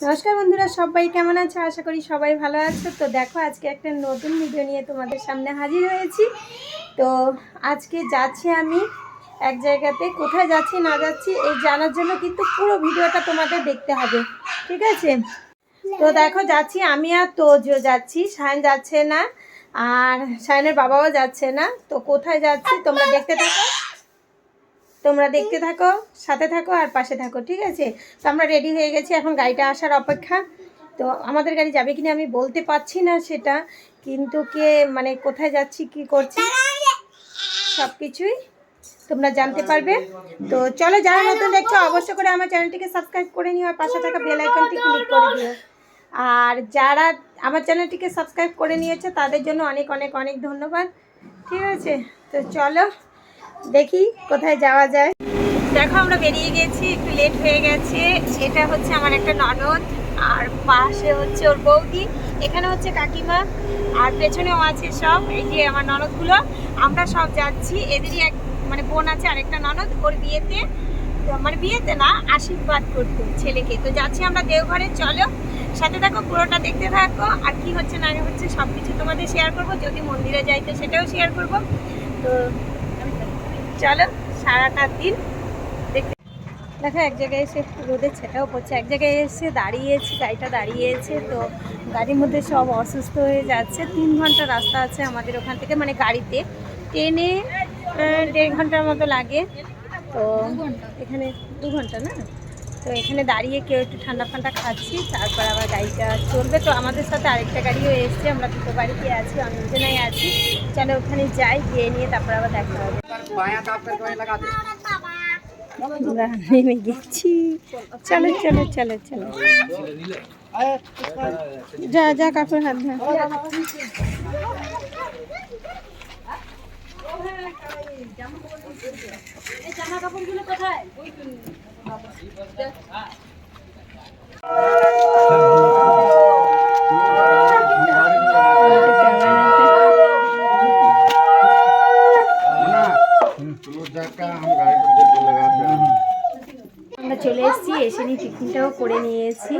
নমস্কার বন্ধুরা, সবাই কেমন আছো? আশা করি সবাই ভালো আছো। তো দেখো, আজকে একটা নতুন ভিডিও নিয়ে তোমাদের সামনে হাজির হয়েছি। তো আজকে যাচ্ছি আমি এক জায়গাতে। কোথায় যাচ্ছি, না যাচ্ছি, এই জানার জন্য কিন্তু পুরো ভিডিওটা তোমাদের দেখতে হবে। ঠিক আছে? তো দেখো, যাচ্ছি আমি আর তোজো যাচ্ছি। সায়ন যাচ্ছে না, আর সায়নের বাবাও যাচ্ছে না। তো কোথায় যাচ্ছি, তোমরা দেখতে থাকো। তোমরা দেখতে থাকো, সাথে থাকো আর পাশে থাকো, ঠিক আছে? তো আমরা রেডি হয়ে গেছি এখন গাড়িটা আসার অপেক্ষা। তো আমাদের গাড়ি যাবে কিনা আমি বলতে পারছি না সেটা, কিন্তু কে মানে কোথায় যাচ্ছি, কি করছি সব কিছুই তোমরা জানতে পারবে। তো চলো, যারা নতুন দেখছ অবশ্য করে আমার চ্যানেলটিকে সাবস্ক্রাইব করে নিও আর পাশে থাকা বেল আইকনটি ক্লিক করে দিও। আর যারা আমার চ্যানেলটিকে সাবস্ক্রাইব করে নিয়েছে, তাদের জন্য অনেক অনেক অনেক ধন্যবাদ। ঠিক আছে? তো চলো দেখি কোথায় যাওয়া যায়। দেখো, আমরা বেরিয়ে গেছি, একটু লেট হয়ে গেছে। এটা হচ্ছে আমার একটা ননদ, আর পাশে হচ্ছে ওর বৌদি। এখানে হচ্ছে কাকিমা, আর পেছনেও আছে সব, এই যে আমার ননদগুলো। আমরা সব যাচ্ছি, এদেরই এক মানে বোন আছে আরেকটা ননদ, ওর বিয়েতে মানে বিয়েতে না, আশীর্বাদ করতে, ছেলেকে। তো যাচ্ছি আমরা দেওঘরে, চলো। সাথে থাকো, পুরোটা দেখতে থাকো, আর কি হচ্ছে না হচ্ছে সব কিছু তোমাদের শেয়ার করব। যদি মন্দিরে যাই তো সেটাও শেয়ার করব। তো চলো, সারাটা দিন দেখো, এক জায়গায় এসে রোদের ছেটাও পড়ছে। এক জায়গায় এসে দাঁড়িয়েছে, গাড়িটা দাঁড়িয়েছে, তো গাড়ির মধ্যে সব অসুস্থ হয়ে যাচ্ছে। তিন ঘণ্টা রাস্তা আছে আমাদের ওখান থেকে মানে গাড়িতে। ট্রেনে দেড় ঘণ্টার মতো লাগে। তো এখানে দু ঘণ্টা না? তো এখানে দাঁড়িয়ে কেউ একটু ঠান্ডা ফান্ডা খাচ্ছি তারপর আবার গাড়িটা চলবে। তো আমাদের সাথে আরেকটা গাড়িও এসছে আমরা দুটো গাড়িতে আছি অনেকজনাই আছি। চলো ওখানে যাই গিয়ে নিয়ে তারপর আবার দেখা হবে। নেমে গেছি। চলো চলো চলো চলো। যা যা কাকুর হাত ধর আমরা চলে এসেছি, এসে নিয়ে টিফিনটাও করে নিয়েছি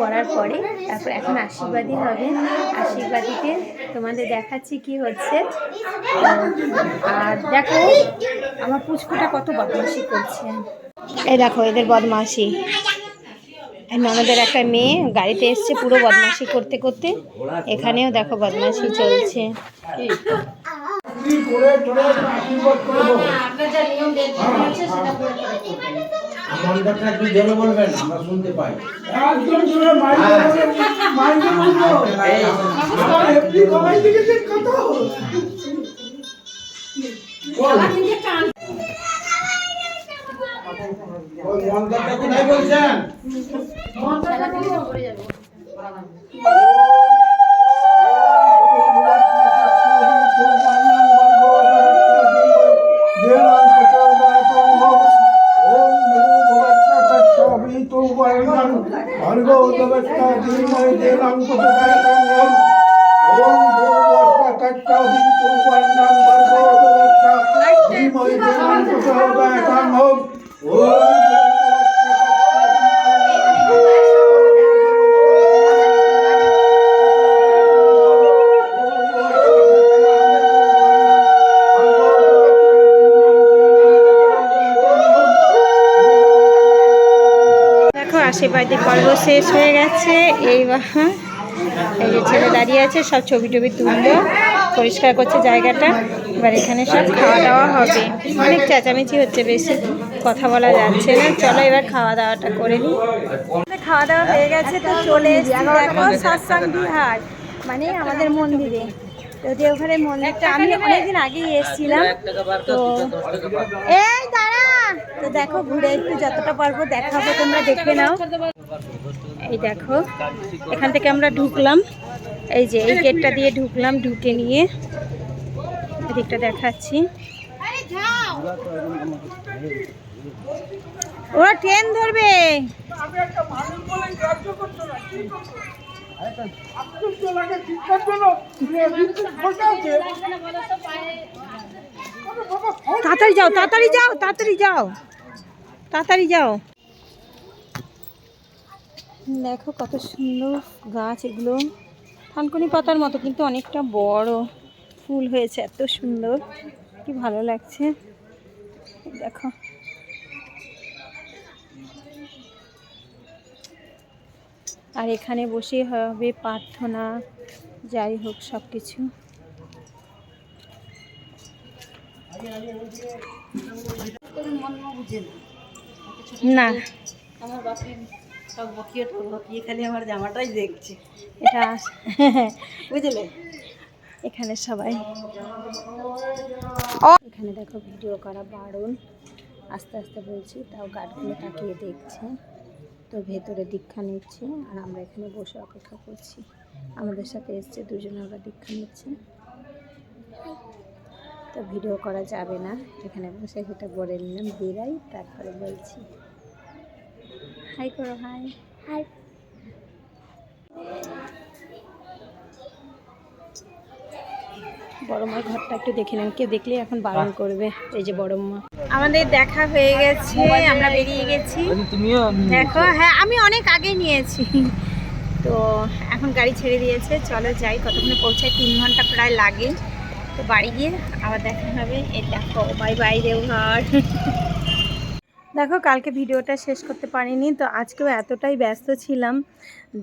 করার পরে তারপর এখন আশীর্বাদী হবে। আশীর্বাদীতে তোমাদের দেখাচ্ছি কি হচ্ছে। আর দেখো, আমার পুচকুটা কত বদমাশি করছে। এই দেখো এদের বদমাশি। এই ননদের একটা মেয়ে গাড়িতে এসছে পুরো বদমাশি করতে করতে। এখানেও দেখো বদমাশি চলছে। যা নিয়ম হচ্ছে সেটা করে মন্ডপটা কি জোরে বলবেন আমরা শুনতে আশীর্বাদী পর্ব শেষ হয়ে গেছে। এইবার এই যে ছেলে দাঁড়িয়ে আছে, সব ছবি টবি তুললো, পরিষ্কার করছে জায়গাটা। এবার এখানে সব খাওয়া দাওয়া হবে। অনেক চেঁচামেচি হচ্ছে বেশি, কথা বলা যাচ্ছে না। চলো এবার খাওয়া দাওয়াটা করে নিই। খাওয়া দাওয়া হয়ে গেছে, তো চলে দেখো বিহার মানে আমাদের মন্দিরে। তো দেওঘরের মন্দিরটা আমি অনেকদিন আগেই এসেছিলাম, তো এই তো দেখো ঘুরে একটু যতটা পারব দেখাবো তোমরা দেখে নাও এই দেখো এখান থেকে আমরা ঢুকলাম এই যে এই গেটটা দিয়ে ঢুকলাম ঢুকে নিয়ে এদিকটা দেখাচ্ছি ওরা ট্রেন ধরবে আমি তাড়াতাড়ি যাও তাড়াতাড়ি যাও তাড়াতাড়ি যাও। তাড়াতাড়ি যাও। দেখো কত সুন্দর গাছ এগুলো। থানকুনি পাতার মতো, কিন্তু অনেকটা বড়। ফুল হয়েছে, এত সুন্দর। কি ভালো লাগছে। দেখো। আর এখানে বসে হবে প্রার্থনা, যাই হোক সব কিছু না। আমার বাপি সব বকিয়ে বকিয়ে খালি আমার জামাটাই দেখছে। এটা বুঝলে? এখানে সবাই। এখানে দেখো ভিডিও করা বারণ আস্তে আস্তে বলছি তাও গার্ডগুলো তাকিয়ে দেখছে। তো ভেতরে দীক্ষা নিচ্ছে আর আমরা এখানে বসে অপেক্ষা করছি। আমাদের সাথে এসছে দুজনে ওরা দীক্ষা নিচ্ছে। তো ভিডিও করা যাবে না। এখানে বসে সেটা বলে নিলাম বেরাই তারপরে বলছি। হাই করো হাই হাই বড় মার ঘরটা একটু দেখে নেন। কেউ দেখলে এখন বারণ করবে? এই যে বড় মা আমাদের দেখা হয়ে গেছে আমরা বেরিয়ে গেছি। তুমিও দেখো হ্যাঁ আমি অনেক আগে নিয়েছি। তো এখন গাড়ি ছেড়ে দিয়েছে। চলো যাই কতক্ষণে পৌঁছায়? তিন ঘণ্টা প্রায় লাগে। তো বাড়ি গিয়ে আবার দেখা হবে। এই দেখো বাই বাই দেওঘর। দেখো, কালকে ভিডিওটা শেষ করতে পারিনি, তো আজকেও এতটাই ব্যস্ত ছিলাম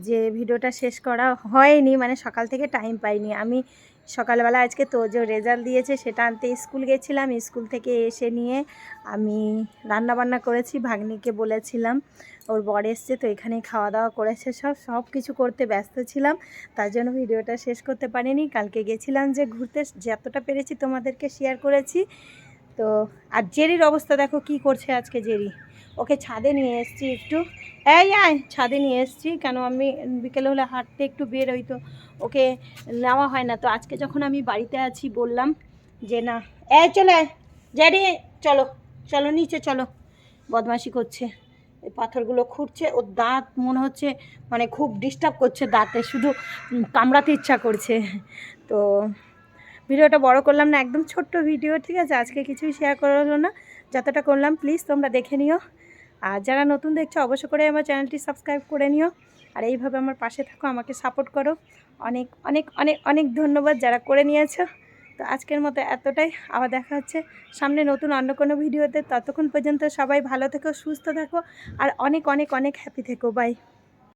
যে ভিডিওটা শেষ করা হয়নি মানে সকাল থেকে টাইম পাইনি। আমি সকালবেলা আজকে তোজো রেজাল্ট দিয়েছে সেটা আনতে স্কুল গেছিলাম স্কুল থেকে এসে নিয়ে আমি রান্না বান্না করেছি, ভাগ্নিকে বলেছিলাম, ওর বর এসছে তো এখানেই খাওয়া দাওয়া করেছে, সব সব কিছু করতে ব্যস্ত ছিলাম, তার জন্য ভিডিওটা শেষ করতে পারিনি। কালকে গেছিলাম যে ঘুরতে যতটা পেরেছি তোমাদেরকে শেয়ার করেছি তো, আর জেরির অবস্থা দেখো কি করছে আজকে জেরি। ওকে ছাদে নিয়ে এসেছি একটু। এই, আয়, ছাদে নিয়ে এসেছি। কেন আমি বিকেলে হলে হাঁটতে একটু বের হই তো। ওকে নেওয়া হয় না। তো আজকে যখন আমি বাড়িতে আছি বললাম যে, না। এই, চলে জেরি, চলো। চলো, নিচে চলো। বদমাশি করছে। এই পাথরগুলো খুঁড়ছে। ওর দাঁত মনে হচ্ছে মানে খুব ডিস্টার্ব করছে দাঁতে। শুধু কামড়াতে ইচ্ছা করছে। তো ভিডিওটা বড় করলাম না, একদম ছোট্ট ভিডিও, ঠিক আছে? আজকে কিছুই শেয়ার করল না। যতটা করলাম প্লিজ তোমরা দেখে নিও। আর যারা নতুন দেখছ অবশ্য করে আমার চ্যানেলটি সাবস্ক্রাইব করে নিও। আর এইভাবে আমার পাশে থাকো, আমাকে সাপোর্ট করো। অনেক অনেক অনেক অনেক ধন্যবাদ যারা করে নিয়েছো। তো আজকের মতো এতটাই। আবার দেখা হচ্ছে সামনে নতুন অন্য কোনো ভিডিওতে। ততক্ষণ পর্যন্ত সবাই ভালো থেকো, সুস্থ থাকো। আর অনেক অনেক অনেক হ্যাপি থেকো। বাই